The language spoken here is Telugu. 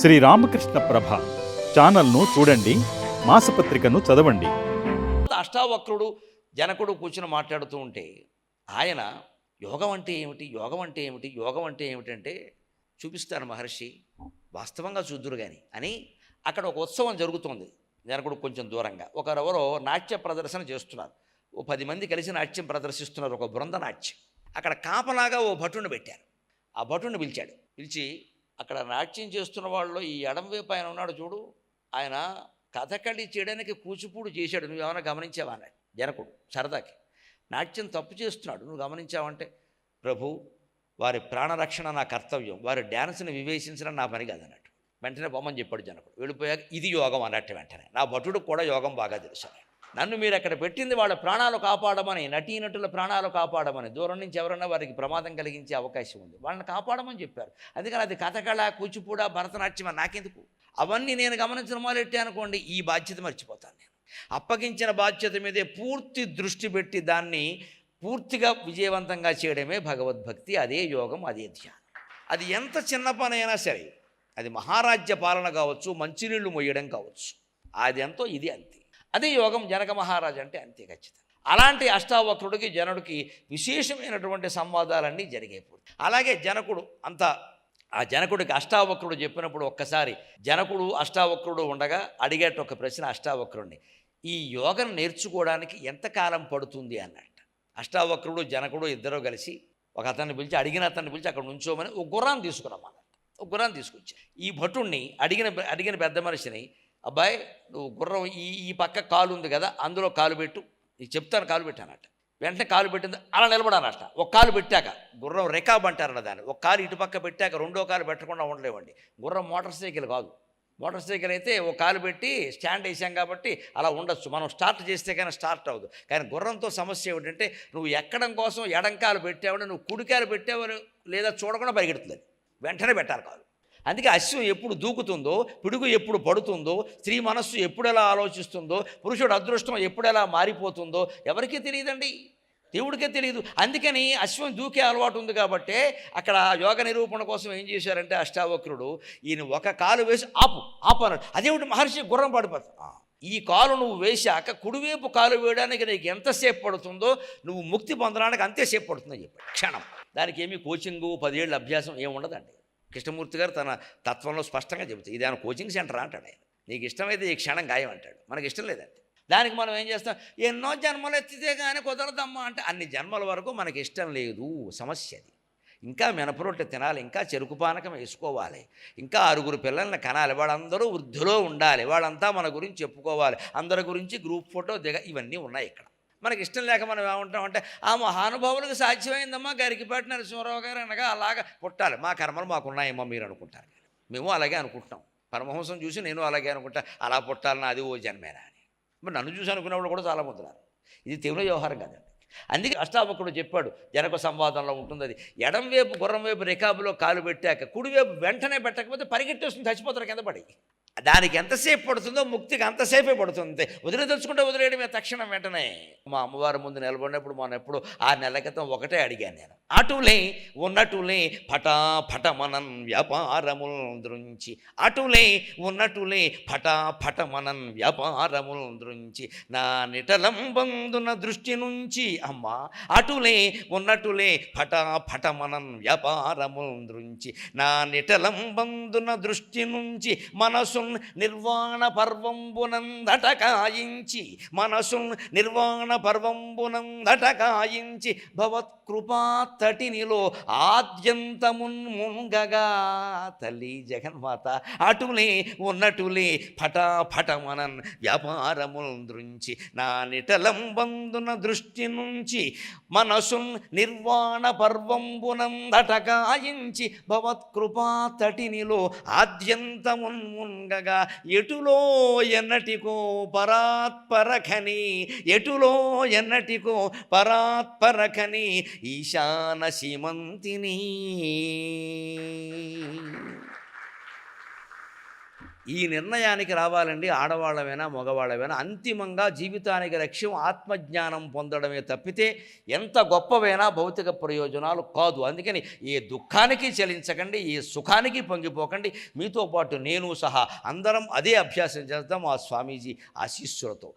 శ్రీ రామకృష్ణ ప్రభ ఛానల్ను చూడండి మాసపత్రికను చదవండి. అష్టావక్రుడు జనకుడు కూర్చుని మాట్లాడుతూ ఉంటే ఆయన యోగం అంటే ఏమిటి యోగం అంటే ఏమిటి యోగం అంటే ఏమిటంటే చూపిస్తారు మహర్షి వాస్తవంగా చూద్దురు కానీ అని అక్కడ ఒక ఉత్సవం జరుగుతోంది జనకుడు కొంచెం దూరంగా. ఒకరెవరో నాట్య ప్రదర్శన చేస్తున్నారు. ఓ పది మంది కలిసి నాట్యం ప్రదర్శిస్తున్నారు ఒక బృంద నాట్యం. అక్కడ కాపలాగా ఓ భటుని పెట్టారు. ఆ భటుని పిలిచాడు. పిలిచి అక్కడ నాట్యం చేస్తున్న వాళ్ళు ఈ ఎడం వైపు ఆయన ఉన్నాడు చూడు. ఆయన కథకళి చేయడానికి కూచిపూడి చేశాడు. నువ్వు ఏమైనా గమనించావా అన్నాడు జనకుడు సరదాకి. నాట్యం తప్పు చేస్తున్నాడు. నువ్వు గమనించావంటే ప్రభు వారి ప్రాణరక్షణ నా కర్తవ్యం. వారి డ్యాన్స్ని వివేచించడం నా పని కాదన్నట్టు. వెంటనే బొమ్మని చెప్పాడు జనకుడు. వెళ్ళిపోయాక ఇది యోగం అన్నట్టు వెంటనే. నా భటుడు కూడా యోగం బాగా తెలుసు నన్ను మీరు అక్కడ పెట్టింది వాళ్ళ ప్రాణాలు కాపాడమని నటీనటుల ప్రాణాలు కాపాడమని దూరం నుంచి ఎవరన్నా వారికి ప్రమాదం కలిగించే అవకాశం ఉంది. వాళ్ళని కాపాడమని చెప్పారు. అందుకని అది కథకళ కూచిపూడ భరతనాట్యం నాకెందుకు? అవన్నీ నేను గమనించిన మొదలెట్టే అనుకోండి ఈ బాధ్యత మర్చిపోతాను నేను. అప్పగించిన బాధ్యత మీదే పూర్తి దృష్టి పెట్టి దాన్ని పూర్తిగా విజయవంతంగా చేయడమే భగవద్భక్తి అదే యోగం అదే ధ్యానం. అది ఎంత చిన్న పని అయినా సరే అది మహారాజ్య పాలన కావచ్చు మంచినీళ్ళు మొయ్యడం కావచ్చు. అది ఎంతో ఇది అంతే. అదే యోగం జనక మహారాజు అంటే అంతే ఖచ్చితంగా. అలాంటి అష్టావక్రుడికి జనుడికి విశేషమైనటువంటి సంవాదాలన్నీ జరిగాయి అలాగే జనకుడు అంత ఆ జనకుడికి అష్టావక్రుడు చెప్పినప్పుడు ఒక్కసారి జనకుడు అష్టావక్రుడు ఉండగా అడిగేట ఒక ప్రశ్న అష్టావక్రుడిని. ఈ యోగం నేర్చుకోవడానికి ఎంతకాలం పడుతుంది అన్నట్ట. అష్టావక్రుడు జనకుడు ఇద్దరు కలిసి ఒక అతన్ని పిలిచి అడిగిన అతన్ని పిలిచి అక్కడ నుంచోమని ఒక గుర్రాన్ని తీసుకురమ్మన్నట్ట ఒక గుర్రాన్ని తీసుకొచ్చి ఈ భటుణ్ణి అడిగిన అడిగిన పెద్ద మనిషిని అబ్బాయి నువ్వు గుర్రం ఈ ఈ పక్క కాలు ఉంది కదా అందులో కాలు పెట్టు. నీకు చెప్తాను కాలు పెట్టానట. వెంటనే కాలు పెట్టింది అలా నిలబడానట ఒక కాలు పెట్టాక గుర్రం రికాబ్ అంటారట దాన్ని. ఒక కాలు ఇటు పక్క పెట్టాక రెండో కాలు పెట్టకుండా ఉండలేవండి గుర్రం మోటార్ సైకిల్ కాదు. మోటార్ సైకిల్ అయితే ఒక కాలు పెట్టి స్టాండ్ వేసాం కాబట్టి అలా ఉండొచ్చు. మనం స్టార్ట్ చేస్తే కానీ స్టార్ట్ అవ్వదు. కానీ గుర్రంతో సమస్య ఏమిటంటే నువ్వు ఎక్కడం కోసం ఎడంకాలు పెట్టావంటే నువ్వు కుడికాలు పెట్టావు లేదా చూడకుండా పరిగెడుతుంది వెంటనే పెట్టాలి కాదు అందుకే అశ్వం ఎప్పుడు దూకుతుందో పిడుగు ఎప్పుడు పడుతుందో స్త్రీ మనస్సు ఎప్పుడు ఎలా ఆలోచిస్తుందో పురుషుడు అదృష్టం ఎప్పుడు ఎలా మారిపోతుందో ఎవరికీ తెలియదండి. దేవుడికే తెలియదు. అందుకని అశ్వం దూకే అలవాటు ఉంది కాబట్టే అక్కడ యోగ నిరూపణ కోసం ఏం చేశారంటే అష్టావక్రుడు ఈయన ఒక కాలు వేసి ఆపు ఆపు అన్నాడు. అదేమిటి మహర్షి గుర్రం పడిపోతుంది ఈ కాలు నువ్వు వేశాక కుడివైపు కాలు వేయడానికి నీకు ఎంతసేపు పడుతుందో నువ్వు ముక్తి పొందడానికి అంతేసేపు పడుతుందని చెప్పాడు. క్షణం. దానికి ఏమీ కోచింగు పదేళ్ళ అభ్యాసం ఏమి ఉండదండి. కృష్ణమూర్తి గారు తన తత్వంలో స్పష్టంగా చెబుతాయి ఇది ఆయన కోచింగ్ సెంటర్ అంటాడు ఆయన. నీకు ఇష్టమైతే ఈ క్షణం గాయం అంటాడు. మనకి ఇష్టం లేదంటే దానికి మనం ఏం చేస్తాం? ఎన్నో జన్మలు ఎత్తితే కానీ కుదరదమ్మా అంటే అన్ని జన్మల వరకు మనకి ఇష్టం లేదు. సమస్య అది. ఇంకా మినపరొట్టె తినాలి ఇంకా చెరుకు పానకం వేసుకోవాలి ఇంకా ఆరుగురు పిల్లల్ని కనాలి వాళ్ళందరూ వృద్ధిలో ఉండాలి వాళ్ళంతా మన గురించి చెప్పుకోవాలి అందరి గురించి గ్రూప్ ఫోటో దిగ ఇవన్నీ ఉన్నాయి ఇక్కడ. మనకి ఇష్టం లేక మనం ఏమంటాం అంటే ఆ మహానుభావులకు సాధ్యమైందమ్మా గరికిపాటి నరసింహరావు గారు అనగా అలాగా పుట్టాలి. మా కర్మలు మాకున్నాయేమో మీరు అనుకుంటారు. మేము అలాగే అనుకుంటాం పరమహంసం చూసి నేను అలాగే అనుకుంటా అలా పుట్టాలని అది ఓ జన్మేనా అని. మరి నన్ను చూసి అనుకునేవాళ్ళు కూడా చాలా మంది ఉన్నారు. ఇది తీవ్ర వ్యవహారం కదండి. అందుకే అష్టావకుడు చెప్పాడు జనక సంవాదంలో ఉంటుంది అది ఎడం వైపు గుర్రం వైపు రికాబులో కాలు పెట్టాక కుడివైపు వెంటనే పెట్టకపోతే పరిగెట్టేస్తుంది చచ్చిపోతారు కింద పడి. దానికి ఎంతసేపు పడుతుందో ముక్తికి అంతసేపే పడుతుంది. వదిలి తెలుసుకుంటే వదిలేయడమే తక్షణం వెంటనే. మా అమ్మవారి ముందు నిలబడినప్పుడు మన ఎప్పుడు ఆ నెల క్రితం ఒకటే అడిగాను నేను. అటులే ఉన్నటులే పటా పటమనన్ వ్యాపారముల్ దృంచి అటులే ఉన్నటులే పటా పటమనన్ వ్యాపారముల్ దృంచి నా నిటలం బందున దృష్టి నుంచి అమ్మా అటులే ఉన్నటులే పటా పటమనన్ వ్యాపారముల్ దృంచి నా నిటలం బందున దృష్టి నుంచి మనసు నిర్వాణ పర్వంబునందట కాయించి మనసున్ నిర్వాణ పర్వంబునందట కాయించి భవత్కృపాతటినిలో ఆద్యంతమున్ముంగగా తల్లి జగన్మాత అటులే ఉన్నటులే ఫటాఫటమనన్ వ్యాపారముల్ దృంచి నా నిటలం బందున దృష్టి నుంచి మనసు నిర్వాణ పర్వంబునందట కాయించి భవత్కృపాతటినిలో తటినిలో ఉండగా ఎటులో ఎన్నటికో పరాత్పరఖని ఎటులో ఎన్నటికో పరాత్పరఖని ఈశాన సీమంతిని ఈ నిర్ణయానికి రావాలండి. ఆడవాళ్ళమైనా మగవాళ్ళమైనా అంతిమంగా జీవితానికి లక్ష్యం ఆత్మజ్ఞానం పొందడమే తప్పితే ఎంత గొప్పవైనా భౌతిక ప్రయోజనాలు కాదు. అందుకని ఏ దుఃఖానికి చలించకండి ఏ సుఖానికి పొంగిపోకండి. మీతో పాటు నేను సహా అందరం అదే అభ్యాసం చేద్దాం. ఆ స్వామీజీ ఆశీస్సులతో.